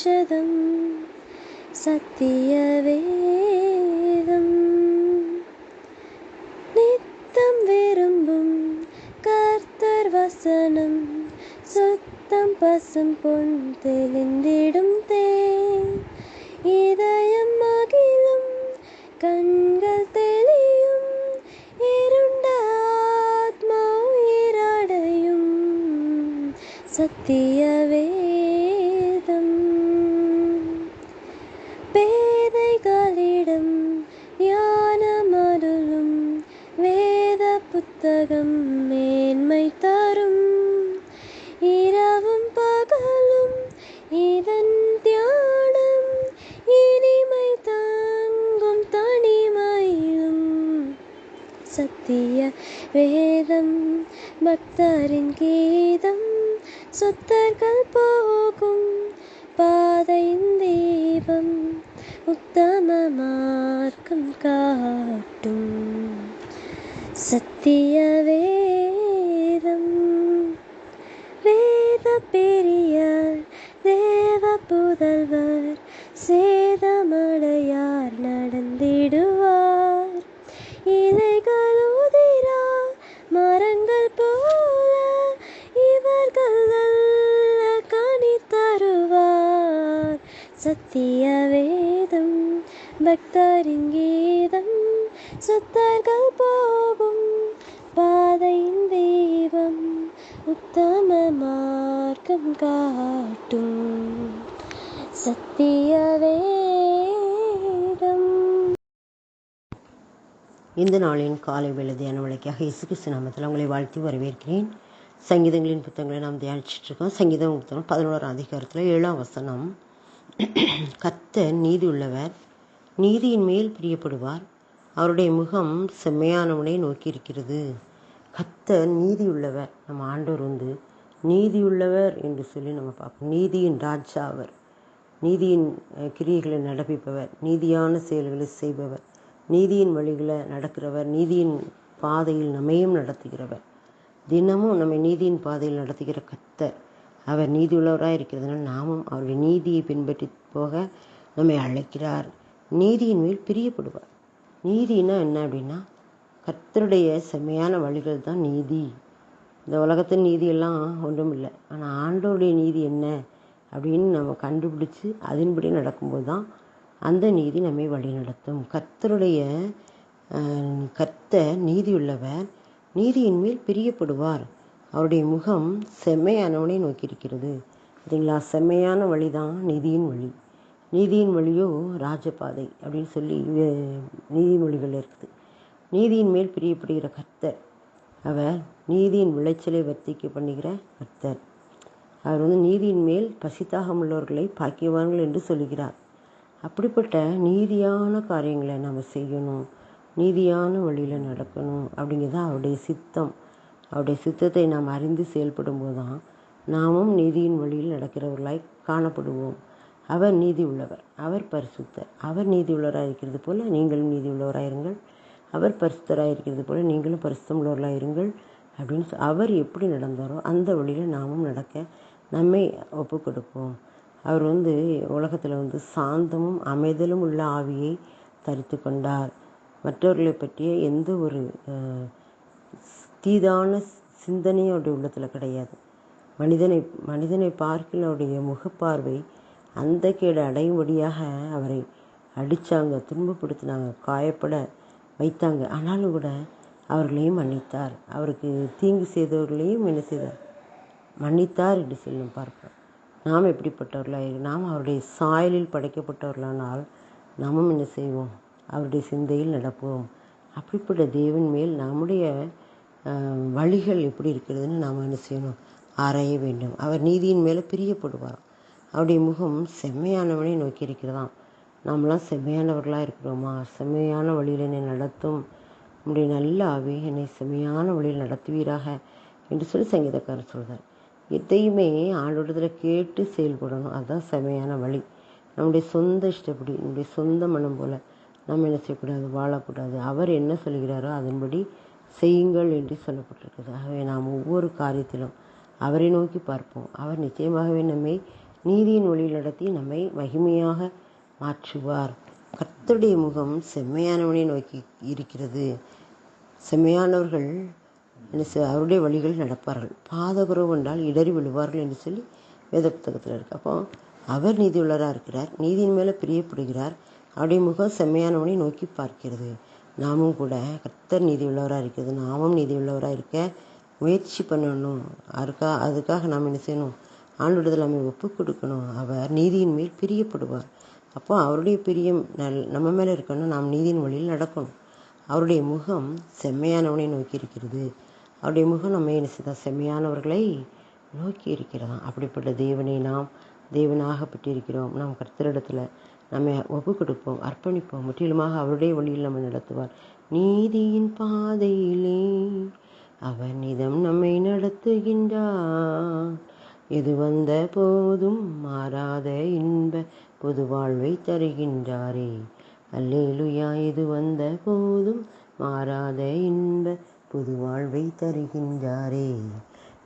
ஔஷதம் சத்திய வேதம் நித்தம் விரும்பும் கர்த்தர் வசனம் சுத்தம் பசும் பொன் தெளிந்திடும் தேன் இதயம் மகிழும் கண்கள் தெளியும் இருண்ட ஆத்மா உயிரடையும் சத்திய புத்தகம் மேன்மை தரும். இரவும் பகலும் இதன் தியானம். இனிமை தாங்கும் தனிமையும். சத்திய வேதம் பக்தரின் கீதம் சுத்தர்கள் போகும் பாதையின் தீபம் உத்தம மார்க்கம் காட்டும். சத்திய வேதம். வேத பெரியார் தேவ புதல்வர் சேதமடையார் நடந்திடுவார். இலைகள் உதிரா மரங்கள் போல இவர்கள் கனி தருவார். சத்திய வேதம் பக்தரின் கீதம். சுத்தர்கள் போகும் பாதையின் தெய்வம் உத்தம மார்க்கம் காட்டும். சத்திய இந்த நாளின் காலை வேலை தியான விளக்காக இயேசு கிறிஸ்து நாமத்தில் உங்களை வாழ்த்தி வரவேற்கிறேன். சங்கீதங்களின் புத்தகங்களை நாம் தியானிச்சுட்டு இருக்கோம். சங்கீதம் புத்தகம் பதினோராம் அதிகாரத்தில் ஏழாம் வசனம். கத்த நீதி உள்ளவர் நீதியின் மேல் பிரியப்படுவார் அவருடைய முகம் செம்மையானவனை நோக்கி இருக்கிறது கத்த நீதியுள்ளவர். நம்ம ஆண்டவர் வந்து நீதியுள்ளவர் என்று சொல்லி நம்ம பார்ப்போம். நீதியின் ராஜா அவர். நீதியின் கிரியைகளை நடப்பிப்பவர். நீதியான செயல்களை செய்பவர். நீதியின் வழிகளை நடக்கிறவர். நீதியின் பாதையில் நம்மையும் நடத்துகிறவர். தினமும் நம்மை நீதியின் பாதையில் நடத்துகிற கத்தர். அவர் நீதியுள்ளவராக இருக்கிறதுனால நாமும் அவருடைய நீதியை பின்பற்றி போக நம்மை அழைக்கிறார். நீதியின் மேல் பிரியப்படுவார். நீதினா என்ன அப்படின்னா கத்தருடைய செம்மையான வழிகள் தான் நீதி. இந்த உலகத்தின் நீதியெல்லாம் ஒன்றும் இல்லை ஆனால் ஆண்டோருடைய நீதி என்ன அப்படின்னு நம்ம கண்டுபிடிச்சு அதன்படி நடக்கும்போது தான் அந்த நீதி நம்மை வழி நடத்தும். கத்தருடைய கத்த நீதியுள்ளவர் நீதியின் மேல் பிரியப்படுவார். அவருடைய முகம் செம்மையானவனை நோக்கியிருக்கிறது. சரிங்களா? செம்மையான வழி தான் நீதியின் வழி. நீதியின் வழியோ ராஜபாதை அப்படின்னு சொல்லி நீதிமொழிகள் இருக்குது. நீதியின் மேல் பிரியப்படுகிற கர்த்தர் அவர் நீதியின் விளைச்சலை வர்த்திக்க பண்ணுகிற கர்த்தர். அவர் வந்து நீதியின் மேல் பசித்தாகம் உள்ளவர்களை பாக்கியவான்கள் என்று சொல்கிறார். அப்படிப்பட்ட நீதியான காரியங்களை நம்ம செய்யணும் நீதியான வழியில் நடக்கணும் அப்படிங்கிறது அவருடைய சித்தம். அவருடைய சித்தத்தை நாம் அறிந்து செயல்படும் போது தான் நாமும் நீதியின் வழியில் நடக்கிறவர்களாய் காணப்படுவோம். அவர் நீதி உள்ளவர் அவர் பரிசுத்தர். அவர் நீதி உள்ளவராக இருக்கிறது போல நீங்களும் நீதி உள்ளவராக இருங்கள் அவர் பரிசுத்தராக இருக்கிறது போல நீங்களும் பரிசுத்தம் உள்ளவர்களாக இருங்கள் அப்படின்னு அவர் எப்படி நடந்தாரோ அந்த வழியில் நாமும் நடக்க நம்மை ஒப்பு கொடுப்போம் அவர் வந்து உலகத்தில் வந்து சாந்தமும் அமைதலும் உள்ள ஆவியை தரித்து கொண்டார் மற்றவர்களை பற்றிய எந்த ஒரு தீதான சிந்தனையும் அவருடைய உள்ளத்தில் கிடையாது. மனிதனை மனிதனை பார்க்கில் அவருடைய முகப்பார்வை அந்த கேடு அடையும்படியாக அவரை அடித்தாங்க துன்பப்படுத்தினாங்க காயப்பட வைத்தாங்க. ஆனாலும் கூட அவர்களையும் மன்னித்தார். அவருக்கு தீங்கு செய்தவர்களையும் என்ன செய்தார்? மன்னித்தார் என்று சொல்லும் பார்ப்போம். நாம் எப்படிப்பட்டவர்களாக நாம் அவருடைய சாயலில் படைக்கப்பட்டவர்களானால் நாமும் என்ன செய்வோம்? அவருடைய சிந்தையில் நடப்போம். அப்படிப்பட்ட தேவன் மேல் நம்முடைய வழிகள் எப்படி இருக்கிறதுன்னு நாம் என்ன செய்யணும்? ஆராய வேண்டும். அவர் நீதியின் மேலே பிரியப்படுவார் அவருடைய முகம் செம்மையானவனை நோக்கி இருக்கிறதாம். நாமெல்லாம் செம்மையானவர்களாக இருக்கிறோமா? செம்மையான வழியில் என்னை நடத்தும். நம்முடைய நல்ல ஆவி என்னை செம்மையான வழியில் நடத்துவீராக என்று சொல்லி சங்கீதக்காரர் சொல்கிறார் எதையுமே ஆளோடத்தில் கேட்டு செயல்படணும். அதுதான் செம்மையான வழி. நம்முடைய சொந்த இஷ்டப்படி நம்முடைய சொந்த மனம் போல் நம்ம என்ன செய்யக்கூடாது? வாழக்கூடாது. அவர் என்ன சொல்கிறாரோ அதன்படி செய்யுங்கள் என்று சொல்லப்பட்டிருக்கிறது. ஆகவே நாம் ஒவ்வொரு காரியத்திலும் அவரை நோக்கி பார்ப்போம். அவர் நிச்சயமாகவே நம்மை நீதியின் வழியில் நடத்தி நம்மை மகிமையாக மாற்றுவார். கர்த்தருடைய முகம் செம்மையானவனை நோக்கி இருக்கிறது. செம்மையானவர்கள் என்ன செய் அவருடைய வழிகளில் நடப்பார்கள். பாதகுறவு என்றால் இடறி விழுவார்கள் என்று சொல்லி வேத புத்தகத்தில் இருக்கு. அப்போ அவர் நீதியுள்ளராக இருக்கிறார். நீதியின் மேலே பிரியப்படுகிறார். அவருடைய முகம் செம்மையானவனை நோக்கி பார்க்கிறது. நாமும் கூட கர்த்தர் நீதியுள்ளவராக இருக்கிறது. நாமும் நீதியுள்ளவராக இருக்க முயற்சி பண்ணணும். அதுக்காக அதுக்காக நாம் என்ன செய்யணும்? ஆண்டோடத்தில் நம்ம ஒப்பு கொடுக்கணும். அவர் நீதியின் மேல் பிரியப்படுவார். அப்போ அவருடைய பிரியம் நல் நம்ம மேலே இருக்கணும். நாம் நீதியின் வழியில் நடக்கணும். அவருடைய முகம் செம்மையானவனை நோக்கி இருக்கிறது. அவருடைய முகம் நம்ம என்ன செய்தால் செம்மையானவர்களை நோக்கி இருக்கிறதாம் அப்படிப்பட்ட தேவனை நாம் தேவனாகப்பட்டிருக்கிறோம். நாம் கர்த்தரிடத்தில் நம்ம ஒப்பு கொடுப்போம் அர்ப்பணிப்போம். முற்றிலுமாக அவருடைய வழியில் நம்ம நடத்துவார். நீதியின் பாதையிலே அவர் நிதம் நம்மை நடத்துகின்றார். எது வந்த போதும் மாறாத இன்ப பொது வாழ்வை தருகின்றாரே. அல்லேலுயா இது வந்த போதும் மாறாத இன்ப புது வாழ்வை தருகின்றாரே.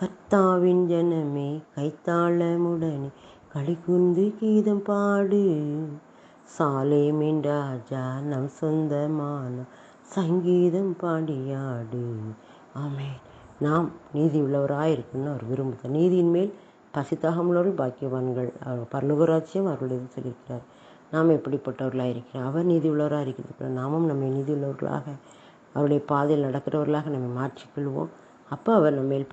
கர்த்தாவின் ஜனமே கைத்தாளமுடனே களிக்குந்து கீதம் பாடு. சாலேமின் ராஜா நம் சொந்தமான சங்கீதம் பாடியாடு. ஆமே நாம் நீதி உள்ளவராக இருக்கணும்னு அவர் விரும்புகிறார். நீதியின் மேல் பசித்தாகமுள்ளவர்கள் பாக்கியவான்கள். அவர் பரலோகராட்சியம் அவர்களுடைய சொல்லியிருக்கிறார். நாம் எப்படிப்பட்டவர்களாக இருக்கிறோம்? அவர் நீதி உள்ளவராக இருக்கிற நாமும் நம்மை நீதி உள்ளவர்களாக அவருடைய பாதையில் நடக்கிறவர்களாக நம்மை மாற்றிக்கொள்வோம். அப்போ அவர் நம்ம மேல்